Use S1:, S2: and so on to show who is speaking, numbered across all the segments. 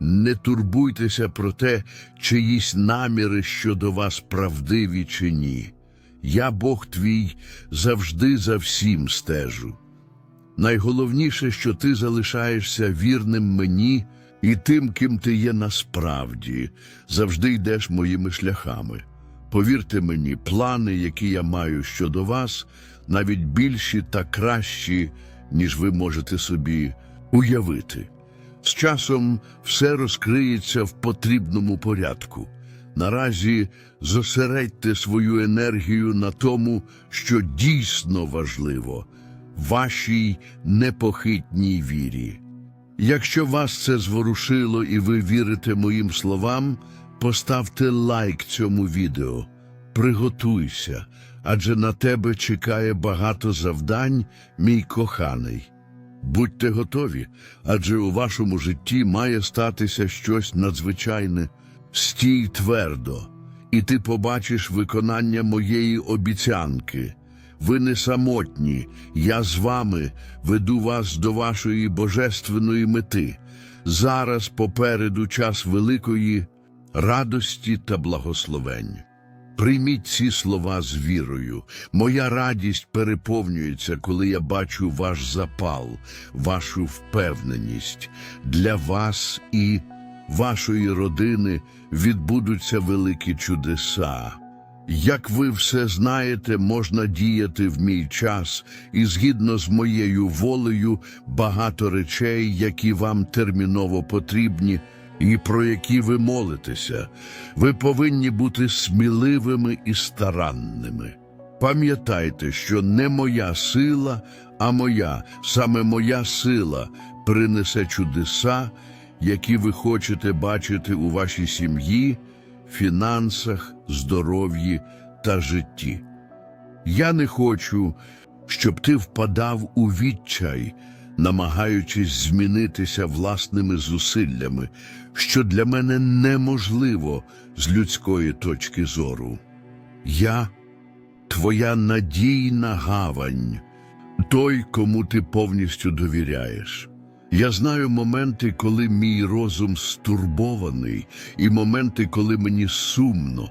S1: Не турбуйтеся про те, чиїсь наміри щодо вас правдиві чи ні. Я, Бог твій, завжди за всім стежу. Найголовніше, що ти залишаєшся вірним мені і тим, ким ти є насправді, завжди йдеш моїми шляхами. Повірте мені, плани, які я маю щодо вас, навіть більші та кращі, ніж ви можете собі уявити. З часом все розкриється в потрібному порядку. Наразі зосередьте свою енергію на тому, що дійсно важливо вашій непохитній вірі. Якщо вас це зворушило і ви вірите моїм словам, поставте лайк цьому відео. Приготуйся, адже на тебе чекає багато завдань, мій коханий. Будьте готові, адже у вашому житті має статися щось надзвичайне. Стій твердо, і ти побачиш виконання моєї обіцянки. Ви не самотні, я з вами веду вас до вашої божественної мети. Зараз попереду час великої радості та благословень. Прийміть ці слова з вірою. Моя радість переповнюється, коли я бачу ваш запал, вашу впевненість. Для вас і вашої родини відбудуться великі чудеса. Як ви все знаєте, можна діяти в мій час, і згідно з моєю волею багато речей, які вам терміново потрібні, і про які ви молитеся. Ви повинні бути сміливими і старанними. Пам'ятайте, що не моя сила, а моя, саме моя сила принесе чудеса, які ви хочете бачити у вашій сім'ї, фінансах, здоров'ї та житті. Я не хочу, щоб ти впадав у відчай, намагаючись змінитися власними зусиллями, що для мене неможливо з людської точки зору. Я твоя надійна гавань, той, кому ти повністю довіряєш. Я знаю моменти, коли мій розум стурбований, і моменти, коли мені сумно.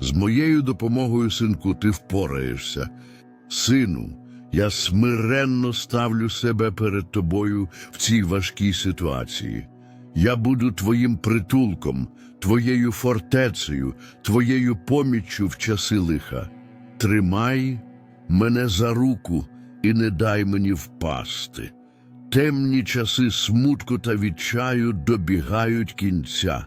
S1: З моєю допомогою, синку, ти впораєшся. Сину, я смиренно ставлю себе перед тобою в цій важкій ситуації. Я буду твоїм притулком, твоєю фортецею, твоєю поміччю в часи лиха. Тримай мене за руку і не дай мені впасти. Темні часи смутку та відчаю добігають кінця.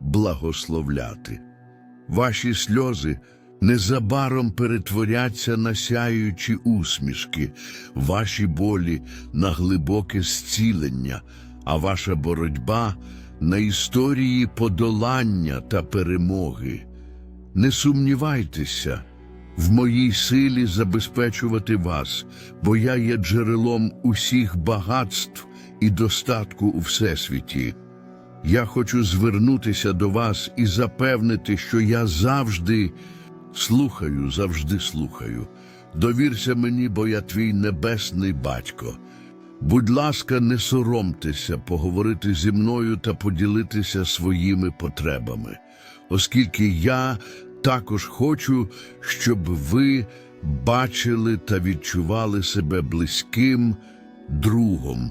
S1: благословляти. Ваші сльози незабаром перетворяться на сяючі усмішки, ваші болі на глибоке зцілення, а ваша боротьба на історії подолання та перемоги. Не сумнівайтеся в моїй силі забезпечувати вас, бо я є джерелом усіх багатств і достатку у всесвіті. Я хочу звернутися до вас і запевнити, що я завжди слухаю, завжди слухаю. Довірся мені, бо я твій небесний батько. Будь ласка, не соромтеся поговорити зі мною та поділитися своїми потребами, оскільки я також хочу, щоб ви бачили та відчували себе близьким другом.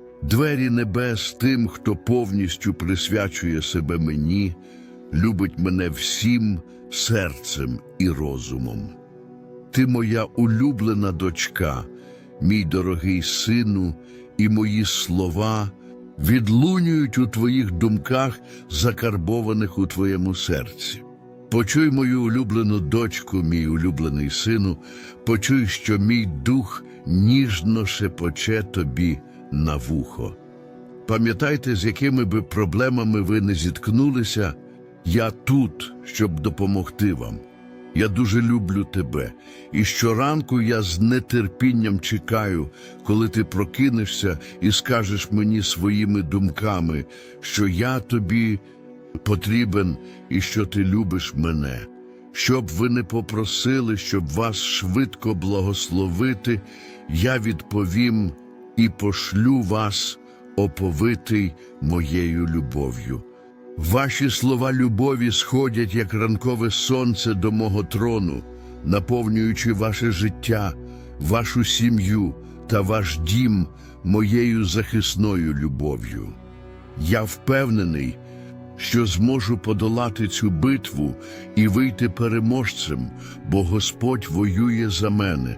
S1: двері небес тим, хто повністю присвячує себе мені, любить мене всім серцем і розумом. Ти моя улюблена дочка, мій дорогий сину, і мої слова відлунюють у твоїх думках, закарбованих у твоєму серці. Почуй мою улюблену дочку, мій улюблений сину, почуй, що мій дух ніжно шепоче тобі на вухо. Пам'ятайте, з якими би проблемами ви не зіткнулися, я тут, щоб допомогти вам. Я дуже люблю тебе, і щоранку я з нетерпінням чекаю, коли ти прокинешся і скажеш мені своїми думками, що я тобі потрібен і що ти любиш мене. Щоб ви не попросили, щоб вас швидко благословити, я відповім і пошлю вас, оповитий моєю любов'ю. Ваші слова любові сходять, як ранкове сонце до мого трону, наповнюючи ваше життя, вашу сім'ю та ваш дім моєю захисною любов'ю. Я впевнений, що зможу подолати цю битву і вийти переможцем, бо Господь воює за мене.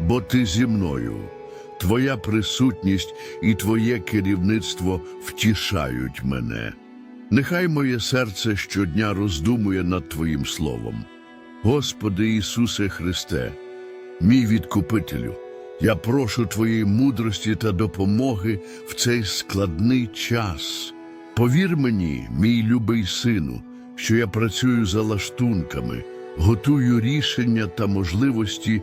S1: бо ти зі мною. Твоя присутність і Твоє керівництво втішають мене. Нехай моє серце щодня роздумує над Твоїм Словом. Господи Ісусе Христе, мій відкупителю, я прошу Твоєї мудрості та допомоги в цей складний час. Повір мені, мій любий сину, що я працюю за лаштунками, готую рішення та можливості,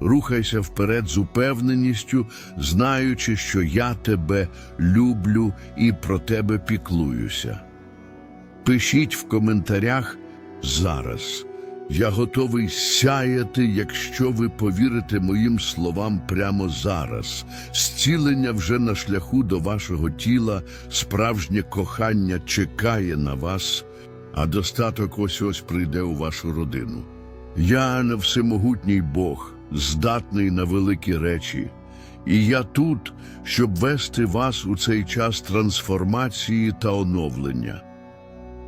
S1: Рухайся вперед з упевненістю, знаючи, що я тебе люблю і про тебе піклуюся. Пишіть в коментарях зараз. Я готовий сяяти, якщо ви повірите моїм словам прямо зараз. Зцілення вже на шляху до вашого тіла, справжнє кохання чекає на вас, а достаток ось ось прийде у вашу родину. Я не всемогутній Бог, здатний на великі речі, і я тут, щоб вести вас у цей час трансформації та оновлення.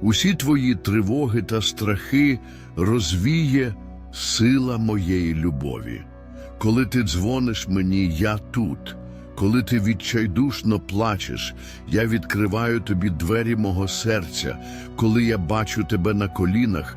S1: Усі твої тривоги та страхи розвіє сила моєї любові. Коли ти дзвониш мені, я тут. Коли ти відчайдушно плачеш, я відкриваю тобі двері мого серця. Коли я бачу тебе на колінах,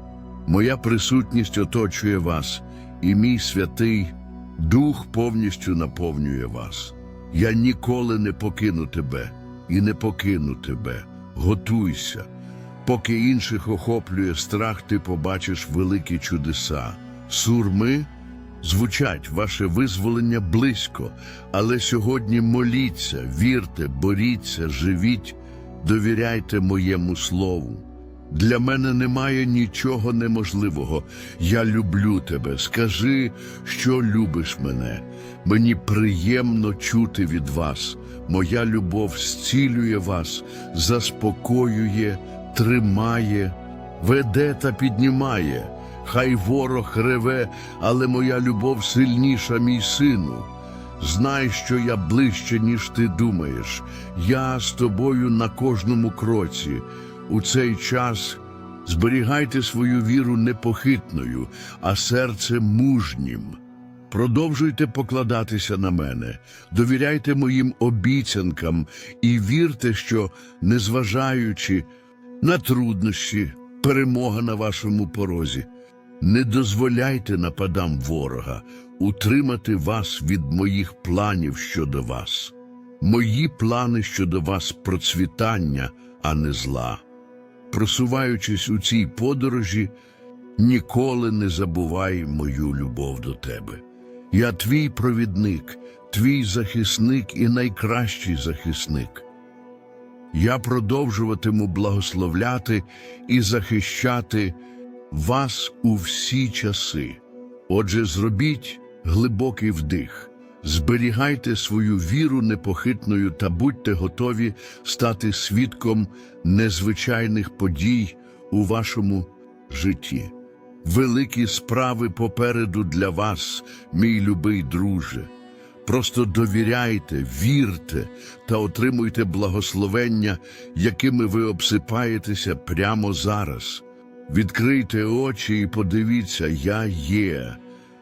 S1: Моя присутність оточує вас, і мій святий Дух повністю наповнює вас. Я ніколи не покину тебе і не покину тебе. Готуйся. Поки інших охоплює страх, ти побачиш великі чудеса. Сурми звучать ваше визволення близько, але сьогодні моліться, вірте, боріться, живіть, довіряйте моєму слову. Для мене немає нічого неможливого. Я люблю тебе. Скажи, що любиш мене. Мені приємно чути від вас. Моя любов зцілює вас, заспокоює, тримає, веде та піднімає. Хай ворог реве, але моя любов сильніша, мій сину. Знай, що я ближче, ніж ти думаєш. Я з тобою на кожному кроці. У цей час зберігайте свою віру непохитною, а серце мужнім. Продовжуйте покладатися на мене, довіряйте моїм обіцянкам і вірте, що, незважаючи на труднощі, перемога на вашому порозі. Не дозволяйте нападам ворога утримати вас від моїх планів щодо вас. Мої плани щодо вас процвітання, а не зла. Просуваючись у цій подорожі, ніколи не забувай мою любов до тебе. Я твій провідник, твій захисник і найкращий захисник. Я продовжуватиму благословляти і захищати вас у всі часи. Отже, зробіть глибокий вдих, зберігайте свою віру непохитною та будьте готові стати свідком незвичайних подій у вашому житті. Великі справи попереду для вас, мій любий друже. Просто довіряйте, вірте та отримуйте благословення, якими ви обсипаєтеся прямо зараз. Відкрийте очі і подивіться, я є.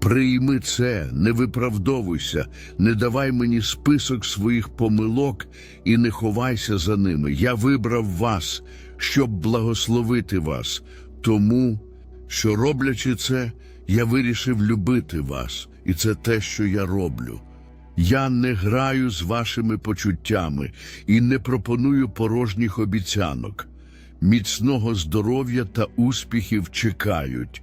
S1: Прийми це, не виправдовуйся, не давай мені список своїх помилок і не ховайся за ними. Я вибрав вас, щоб благословити вас, тому, що роблячи це, я вирішив любити вас, і це те, що я роблю. Я не граю з вашими почуттями і не пропоную порожніх обіцянок. Міцного здоров'я та успіхів чекають.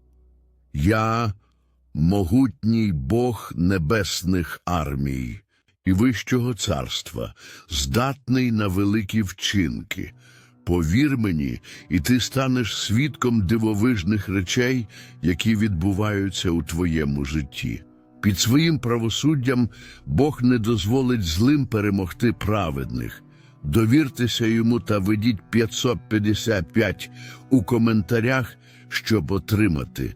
S1: Я могутній Бог небесних армій і Вищого царства, здатний на великі вчинки. Повір мені, і ти станеш свідком дивовижних речей, які відбуваються у твоєму житті. Під своїм правосуддям Бог не дозволить злим перемогти праведних. Довіртеся йому та ведіть 555 у коментарях, щоб отримати.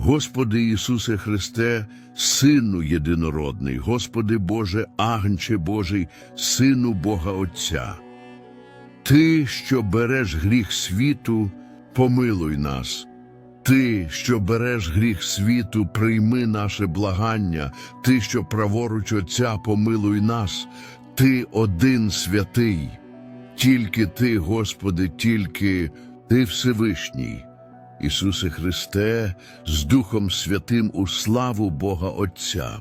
S1: Господи Ісусе Христе, Сину єдинородний, Господи Боже, Агнче Божий, Сину Бога Отця. Ти, що береш гріх світу, помилуй нас. Ти, що береш гріх світу, прийми наше благання, ти, що праворуч Отця, помилуй нас, ти один святий. Тільки ти, Господи, тільки ти Всевишній. Ісусе Христе, з Духом Святим у славу Бога Отця.